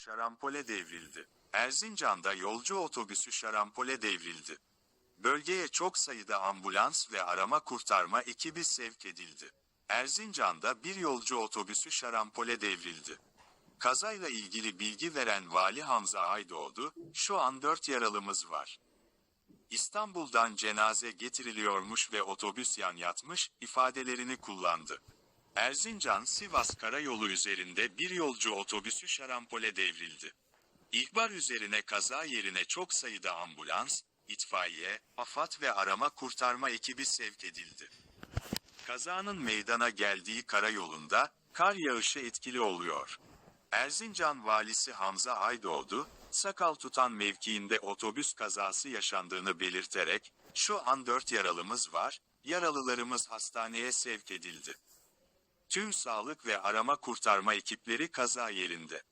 Şarampole devrildi. Erzincan'da yolcu otobüsü şarampole devrildi. Bölgeye çok sayıda ambulans ve arama kurtarma ekibi sevk edildi. Erzincan'da bir yolcu otobüsü şarampole devrildi. Kazayla ilgili bilgi veren Vali Hamza Aydoğdu, şu an dört yaralımız var. İstanbul'dan cenaze getiriliyormuş ve otobüs yan yatmış ifadelerini kullandı. Erzincan-Sivas karayolu üzerinde bir yolcu otobüsü şarampole devrildi. İhbar üzerine kaza yerine çok sayıda ambulans, itfaiye, AFAD ve arama kurtarma ekibi sevk edildi. Kazanın meydana geldiği karayolunda kar yağışı etkili oluyor. Erzincan valisi Hamza Aydoğdu, sakal tutan mevkiinde otobüs kazası yaşandığını belirterek, şu an dört yaralımız var, yaralılarımız hastaneye sevk edildi. Tüm sağlık ve arama kurtarma ekipleri kaza yerinde.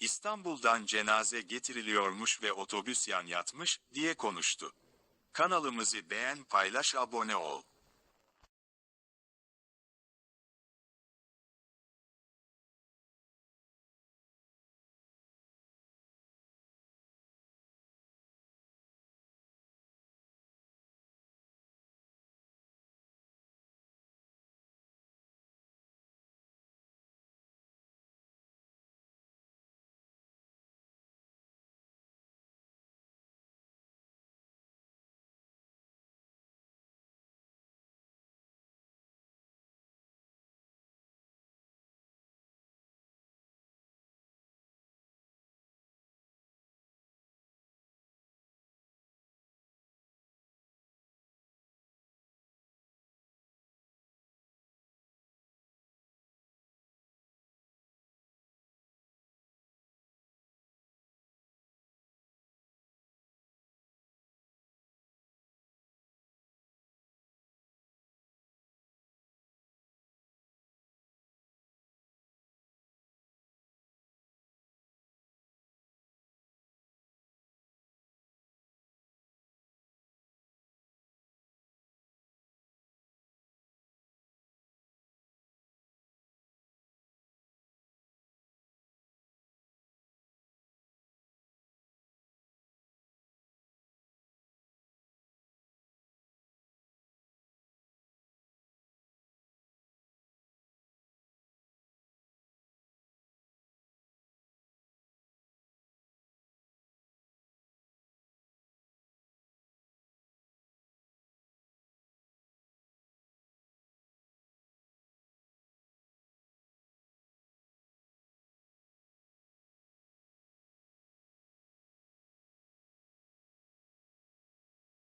İstanbul'dan cenaze getiriliyormuş ve otobüs yan yatmış, diye konuştu. Kanalımızı beğen paylaş abone ol.